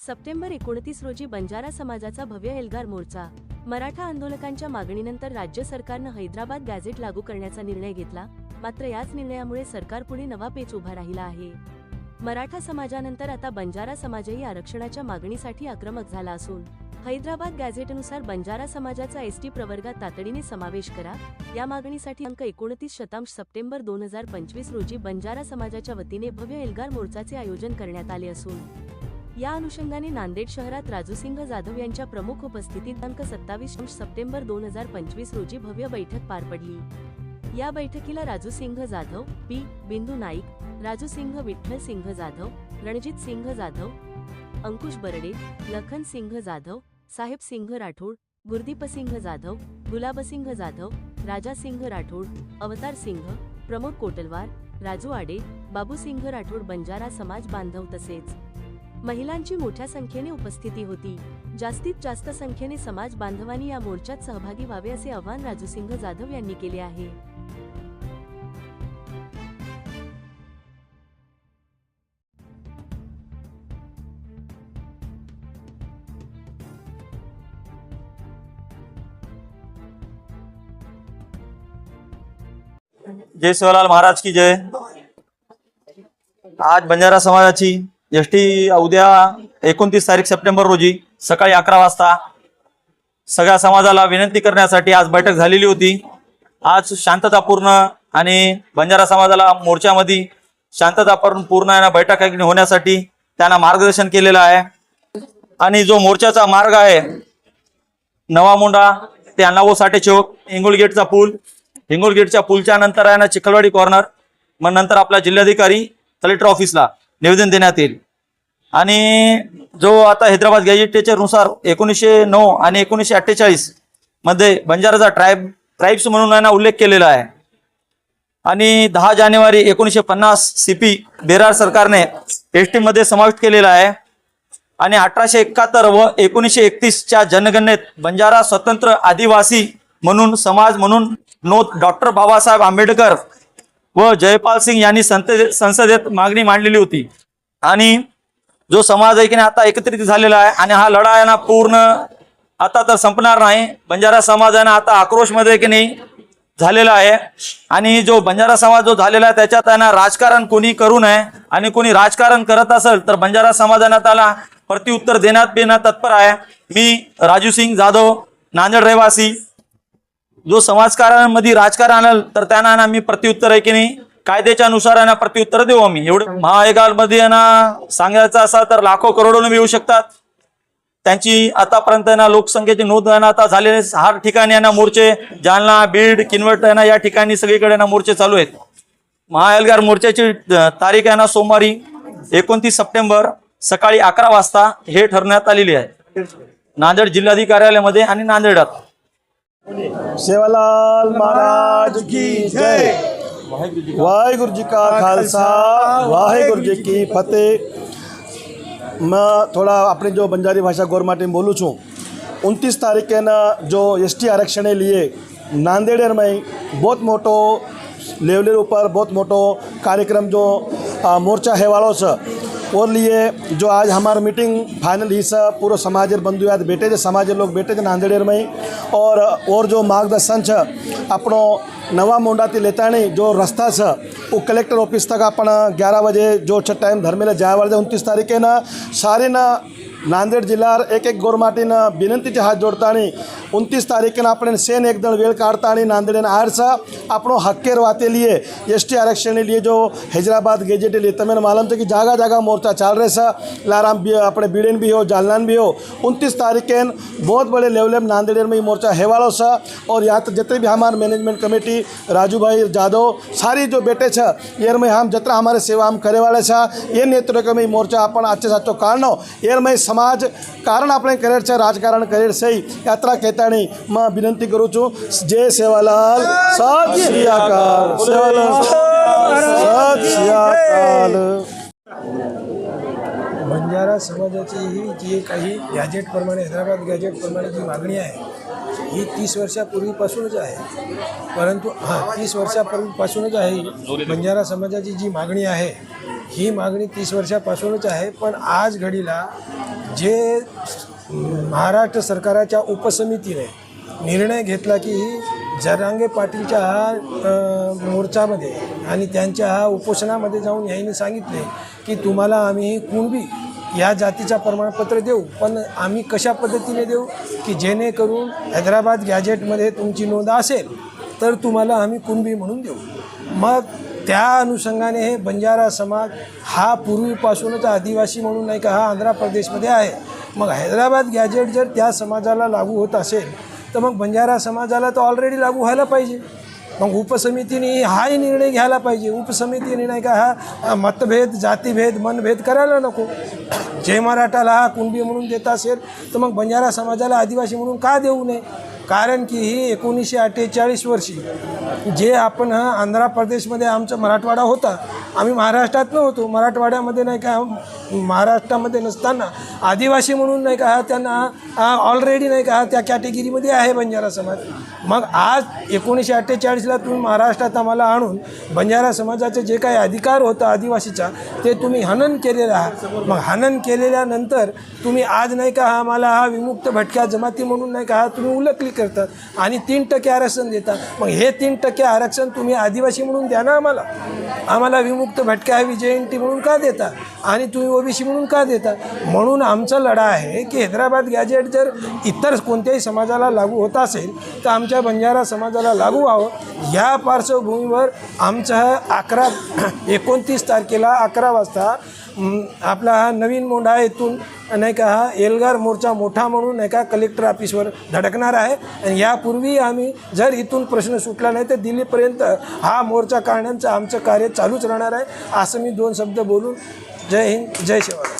September एकोणतीस रोजी बंजारा समाजाचा भव्य एल्गार मोर्चा. मराठा आंदोलकांच्या मागणीनंतर राज्य सरकारनं हैदराबाद गॅझेट लागू करण्याचा निर्णय घेतला मात्र याच निर्णयामुळे सरकार पुढे नवा पेच उभा राहिला आहे. मराठा समाजानंतर आता बंजारा समाजही आरक्षणाच्या मागणीसाठी आक्रमक झाला असून हैदराबाद गॅझेटनुसार बंजारा समाजाचा एसटी प्रवर्गात तातडीने समावेश करा या मागणीसाठी अंक एकोणतीस शतांश सप्टेंबर दोन हजार पंचवीस रोजी बंजारा समाजाच्या वतीने भव्य एल्गार मोर्चाचे आयोजन करण्यात आले असून या अनुषंगाने नांदेड शहरात राजूसिंह जाधव यांच्या प्रमुख उपस्थितीत अंक सत्तावीस सप्टेंबर दोन हजार पंचवीस रोजी भव्य बैठक पार पडली. या बैठकीला राजूसिंह जाधव पी. बिंदू नाईक राजूसिंह विठ्ठल सिंह जाधव रणजित सिंह जाधव अंकुश बर्डे लखन सिंह जाधव साहेब सिंह राठोड गुरदीप सिंह जाधव गुलाबसिंह जाधव राजा सिंह राठोड अवतार सिंह प्रमोद कोटलवार राजू आडे बाबूसिंह राठोड बंजारा समाज बांधव तसेच महिलांची मोठ्या संख्येने उपस्थिती होती. जास्तीत जास्त संख्येने समाज बांधवांनी या मोर्चात सहभागी व्हावे असे आवाहन राजूसिंह जाधव यांनी केले आहे. जय शिवलाल महाराज की जय. आज बंजारा समाजाची एस टी उद्या एकोणतीस तारीख सप्टेंबर रोजी सकाळी अकरा वाजता सगळ्या समाजाला विनंती करण्यासाठी आज बैठक झालेली होती. आज शांततापूर्ण आणि बंजारा समाजाला मोर्चामध्ये शांततापूर्ण पूर्ण आहे ना बैठक होण्यासाठी त्यांना मार्गदर्शन केलेलं आहे. आणि जो मोर्चाचा मार्ग आहे नवा मुंडा ते अण्णाभाऊ साठे चौक हिंगोल गेटचा पूल हिंगोल गेटच्या पूलच्या नंतर आहे ना चिखलवाडी कॉर्नर मग नंतर आपला जिल्हाधिकारी कलेक्टर ऑफिसला निवेदन देण्यात येईल. आणि जो आता हैदराबाद गॅजेटेच्यानुसार एकोणीसशे नऊ आणि एकोणीसशे अठ्ठेचाळीसमध्ये बंजाराचा ट्राईब ट्राईब्स म्हणून यांना उल्लेख केलेला आहे. आणि दहा जानेवारी एकोणीसशे पन्नास सीपी बेरार सरकारने एस टीमध्ये समाविष्ट केलेला आहे. आणि अठराशे एकाहत्तर व एकोणीसशे एकतीसच्या जनगणनेत बंजारा स्वतंत्र आदिवासी म्हणून समाज म्हणून नोंद डॉक्टर बाबासाहेब आंबेडकर व जयपाल सिंग यांनी संसदे संसदेत मागणी मांडलेली होती. आणि जो समाज आहे की नाही आता एकत्रित झालेला आहे आणि हा लढा आहे ना पूर्ण आता तर संपणार नाही. बंजारा समाज आहे ना आता आक्रोशमध्ये की नाही झालेला आहे. आणि जो बंजारा समाज जो झालेला आहे त्याच्यात आहे ना राजकारण कोणी करू नये आणि कोणी राजकारण करत असेल तर बंजारा समाजाने त्याला प्रत्युत्तर देण्यात देण्यात तत्पर आहे. मी राजू सिंग जाधव नांदेड रहिवासी. जो समाजकारणामध्ये राजकारण आलं तर त्यांना ना मी प्रत्युत्तर आहे की नाही? कायद्याच्या अनुसार ना प्रत्युत्तर देऊ आम्ही. एवढं महाएगालमध्ये आहे ना सांगायचं असा तर लाखो करोडोने मिळू शकतात. त्यांची आतापर्यंत आहे ना लोकसंख्येची नोंद आहे ना आता झालेले हर ठिकाणी आहे ना मोर्चे जालना बीड किनवट आहे ना या ठिकाणी सगळीकडे ना मोर्चे चालू आहेत. महायलगार मोर्चाची तारीख आहे ना सोमवारी एकोणतीस सप्टेंबर सकाळी अकरा वाजता हे ठरवण्यात आलेली आहे. नांदेड जिल्हाधिकार्यालयामध्ये आणि नांदेडात. सेवालाल महाराज की जय वाहिगुरु जी का खालसा वाहिगुरु जी की फतेह मैं थोड़ा अपनी जो बंजारी भाषा गौरमाटी में बोलूँ छूँ उनतीस तारीख के न जो एस टी आरक्षण लिए नांदेड़ में बहुत मोटो लेवल ऊपर बहुत मोटो कार्यक्रम जो आ, मोर्चा है वालों से और लिए जो आज हमारा मीटिंग फाइनल ही सब पूरा समाज बंधु याद बैठे थे समाज लोग बैठे थे नांदेड़ में और और जो मार्गदर्शन છે આપણો નવા મોંડાથી લેતાણી જો રસ્તા છે वो कलेक्टर ऑफिस तक अपन ग्यारह बजे जो छ टाइम धर्मेला जाया वाले उनतीस तारीखे ना सारे ना नांदेड जिल्ह्यावर एक एक गोरमाटीनं विनंतीचे हात जोडताणी उनतीस तारीखेनं आपण सेन एक दल वेळ काढताणी नांदेड आरसा આપણો હક્કેર વાતે लिए एस टी आरक्षण लिए जो हैदराबाद गेजेट लिए तमें मालूम थे कि जगह जगह मोर्चा चल रहे सा लाराम भी अपने बीड़न भी हो जालनान भी हो उनतीस तारीखेन बहुत बड़े लेवल में नांदेड़ में ये मोर्चा है वालो सा और यहाँ तक जितने भी हमारे मैनेजमेंट कमेटी राजू भाई जादव सारी जो बेटे छ एर में हम जितना हमारे सेवा हम करे वाले छा ये नेतृत्व में ये मोर्चा अपन अच्छे साचो काढणो एर में समाज कारण આપણે કરેર છે રાજકારણ કરેર છે યાત્રા કહેતાણી માં વિનંતી કરું છું જય સેવાલાલ સત શ્રી અકાલ સેવાલાલ સત શ્રી અકાલ बंजारा समाजाची ही जी काही गॅजेटप्रमाणे हैदराबाद गॅजेटप्रमाणे जी मागणी आहे ही तीस वर्षापूर्वीपासूनच आहे परंतु हां तीस वर्षापूर्वीपासूनच आहे बंजारा समाजाची जी मागणी आहे ही मागणी तीस वर्षापासूनच आहे पण आज घडीला जे महाराष्ट्र सरकाराच्या उपसमितीने निर्णय घेतला की जरांगे पाटीलच्या हा मोर्चामध्ये आणि त्यांच्या हा उपोषणामध्ये जाऊन यांनी सांगितले की तुम्हाला आम्ही कुणबी या जातीचा प्रमाणपत्र देऊ पण आम्ही कशा पद्धतीने देऊ की जेणेकरून हैदराबाद गॅजेटमध्ये तुमची नोंद असेल तर तुम्हाला आम्ही कुणबी म्हणून देऊ. मग त्या अनुषंगाने हे बंजारा समाज हा पूर्वीपासूनच आदिवासी म्हणून नाही का हा आंध्र प्रदेशमध्ये आहे. मग हैदराबाद गॅजेट जर त्या समाजाला लागू होत असेल तर मग बंजारा समाजाला तर ऑलरेडी लागू व्हायला पाहिजे. मग उपसमितीने हाही निर्णय घ्यायला पाहिजे. उपसमितीने नाही का हा मतभेद जातीभेद मनभेद करायला नको. जय मराठाला हा कुणबी म्हणून देत असेल तर मग बंजारा समाजाला आदिवासी म्हणून का देऊ नये? कारण की ही एकोणीसशे अठ्ठेचाळीस वर्षी जे आपण हा आंध्र प्रदेशमध्ये आमचा मराठवाडा होता आम्ही महाराष्ट्रात नव्हतो मराठवाड्यामध्ये नाही का महाराष्ट्रामध्ये नसताना आदिवासी म्हणून नाही का हा त्यांना ऑलरेडी नाही का हा त्या कॅटेगरीमध्ये आहे बंजारा समाज. मग आज एकोणीसशे अठ्ठेचाळीसला तुम्ही महाराष्ट्रात आम्हाला आणून बंजारा समाजाचे जे काही अधिकार होतं आदिवासीचा ते तुम्ही हनन केलेलं आहात मग हनन केलेल्यानंतर तुम्ही आज नाही का आम्हाला हा विमुक्त भटक्या जमाती म्हणून नाही का हा तुम्ही उलकली करतात आणि तीन टक्के आरक्षण देतात मग हे तीन टक्के आरक्षण तुम्ही आदिवासी म्हणून द्या ना आम्हाला. आम्हाला विमुक्त भटक्या हा विजयंती म्हणून का देता? आणि तुम्ही ओबीसी म्हणून का देता? म्हणून आमचा लढा आहे की हैदराबाद गॅजेट जर इतर कोणत्याही समाजाला लागू होत असेल तर आमच्या बंजारा समाजाला लागू व्हावं. या पार्श्वभूमीवर आमचं हा अकरा एकोणतीस तारखेला अकरा वाजता आपला हा नवीन मोंढा येथून नाही का हा एल्गार मोर्चा मोठा म्हणून नाही का कलेक्टर ऑफिसवर धडकणार आहे. आणि यापूर्वी आम्ही जर इथून प्रश्न सुटला नाही तर दिल्लीपर्यंत हा मोर्चा काढण्याचं आमचं कार्य चालूच राहणार आहे असं मी दोन शब्द बोलून. जय हिंद जय शिवराय